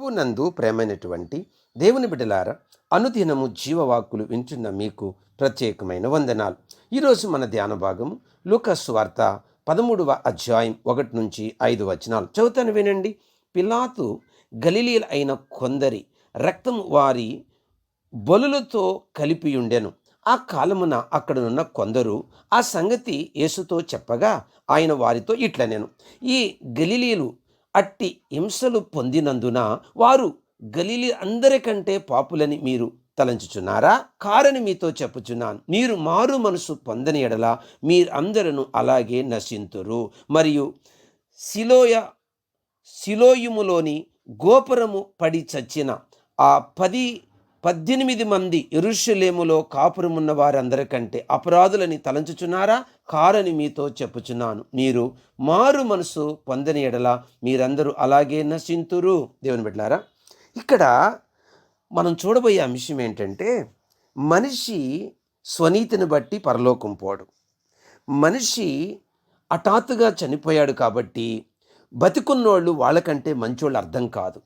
నందు ప్రేమైనటువంటి దేవుని బిడ్డలార అనుదినము జీవవాక్కులు వింటున్న మీకు ప్రత్యేకమైన వందనాలు. ఈరోజు మన ధ్యాన భాగము లూకస్ వార్త పదమూడవ అధ్యాయం ఒకటి నుంచి ఐదు వచనాలు. చదువుతాను వినండి. పిలాతు గలిలీలు అయిన కొందరి రక్తం వారి బలులతో కలిపి ఉండెను ఆ కాలమున అక్కడనున్న కొందరు ఆ సంగతి యేసుతో చెప్పగా ఆయన వారితో ఇట్లనెను. ఈ గలిలీలు అట్టి హింసలు పొందినందున వారు గలిలి అందరికంటే పాపులని మీరు తలంచుచున్నారా? కారని మీతో చెప్పుచున్నాను. మీరు మారు మనసు పొందని ఎడల మీరందరూ అలాగే నశింతురు. మరియు శిలోయ శిలోయుములోని గోపురము పడి చచ్చిన ఆ పది పద్దెనిమిది మంది ఎరుషలేములో కాపురమున్న వారందరికంటే అపరాధులని తలంచుచున్నారా? కారని మీతో చెప్పుచున్నాను. మీరు మారు మనసు పొందని ఎడల మీరందరూ అలాగే నశింతురు. దేవుని బిడ్డారా ఇక్కడ మనం చూడబోయే అంశం ఏంటంటే మనిషి స్వనీతిని బట్టి పరలోకం పోడు. మనిషి హఠాత్తుగా చనిపోయాడు కాబట్టి బతికున్నోళ్ళు వాళ్ళకంటే మంచోళ్ళు అర్థం కాదు.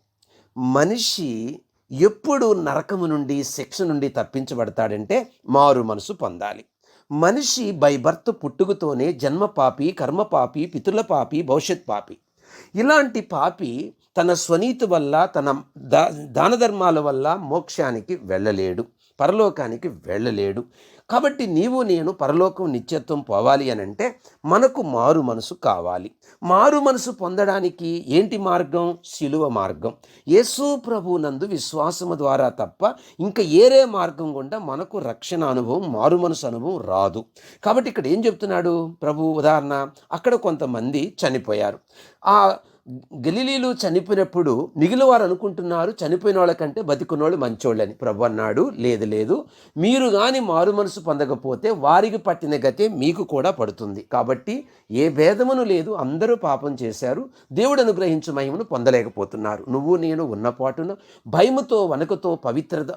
మనిషి ఎప్పుడు నరకము నుండి శిక్ష నుండి తప్పించబడతాడంటే మారు మనసు పొందాలి. మనిషి బై బర్త్ పుట్టుకతోనే జన్మ పాపి కర్మ పాపి పితుల పాపి భవిష్యత్ పాపి. ఇలాంటి పాపి తన స్వనీతి వల్ల తన దా దాన ధర్మాల వల్ల మోక్షానికి వెళ్ళలేడు. పరలోకానికి వెళ్ళలేడు. కాబట్టి నీవు నేను పరలోకం నిత్యత్వం పోవాలి అని అంటే మనకు మారు మనసు కావాలి. మారు మనసు పొందడానికి ఏంటి మార్గం? శిలువ మార్గం. యేసు ప్రభు నందు విశ్వాసము ద్వారా తప్ప ఇంకా ఏరే మార్గం గుండా మనకు రక్షణ అనుభవం మారు మనసు అనుభవం రాదు. కాబట్టి ఇక్కడ ఏం చెప్తున్నాడు ప్రభు? ఉదాహరణ అక్కడ కొంతమంది చనిపోయారు. ఆ గలిలీలు చనిపోయినప్పుడు మిగిలిన వారు అనుకుంటున్నారు చనిపోయిన వాళ్ళకంటే బతికున్నోళ్ళు మంచోళ్ళని. ప్రభు అన్నాడు లేదు లేదు. మీరు కానీ మారు మనసు పొందకపోతే వారికి పట్టిన గతే మీకు కూడా పడుతుంది. కాబట్టి ఏ భేదమును లేదు అందరూ పాపం చేశారు. దేవుడు అనుగ్రహించు మహిమను పొందలేకపోతున్నారు. నువ్వు నేను ఉన్నపాటున భయముతో వనకతో పవిత్రత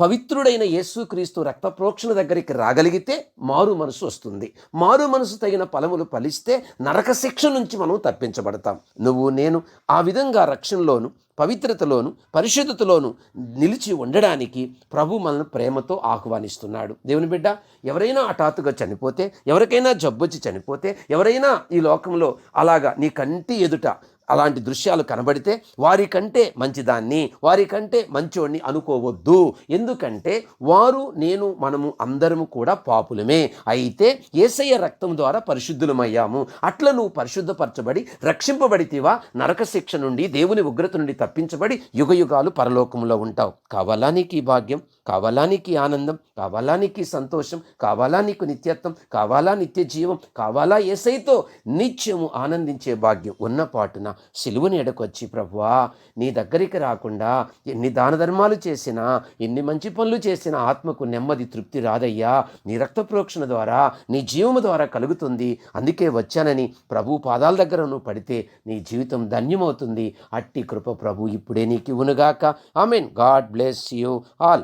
పవిత్రుడైన యేసుక్రీస్తు రక్త ప్రోక్షణ దగ్గరికి రాగలిగితే మారు మనసు వస్తుంది. మారు మనసు తగిన ఫలములు ఫలిస్తే నరక శిక్ష నుంచి మనం తప్పించబడతాం. నువ్వు నేను ఆ విధంగా రక్షణలోను పవిత్రతలోను పరిశుద్ధతలోను నిలిచి ఉండడానికి ప్రభు మనల్ని ప్రేమతో ఆహ్వానిస్తున్నాడు. దేవుని బిడ్డ ఎవరైనా హఠాత్తుగా చనిపోతే ఎవరికైనా జబ్బొచ్చి చనిపోతే ఎవరైనా ఈ లోకంలో అలాగా నీ కంటి ఎదుట అలాంటి దృశ్యాలు కనబడితే వారికంటే మంచిదాన్ని వారికంటే మంచోడిని అనుకోవద్దు. ఎందుకంటే వారు నేను మనము అందరము కూడా పాపులమే. అయితే ఏసయ్య రక్తం ద్వారా పరిశుద్ధులమయ్యాము. అట్లా నువ్వు పరిశుద్ధపరచబడి రక్షింపబడితేవా? నరక శిక్ష నుండి దేవుని ఉగ్రత నుండి తప్పించబడి యుగయుగాలు పరలోకంలో ఉంటావు. కావాలా నీకు ఈ భాగ్యం? కావాలా నీకు ఆనందం? కావాలా నీకు సంతోషం? కావాలా నీకు నిత్యత్వం? కావాలా నిత్య జీవం కావాలా ఏసైతో నిత్యము ఆనందించే భాగ్యం? ఉన్న పాటున సిలువుని ఎడకొచ్చి ప్రభువా నీ దగ్గరికి రాకుండా ఎన్ని దాన ధర్మాలు చేసినా ఎన్ని మంచి పనులు చేసినా ఆత్మకు నెమ్మది తృప్తి రాదయ్యా. నీ రక్త ప్రోక్షణ ద్వారా నీ జీవము ద్వారా కలుగుతుంది. అందుకే వచ్చానని ప్రభు పాదాల దగ్గర నువ్వు పడితే నీ జీవితం ధన్యమవుతుంది. అట్టి కృప ప్రభు ఇప్పుడే నీకు ఇవ్వనుగాక. I mean God bless you all.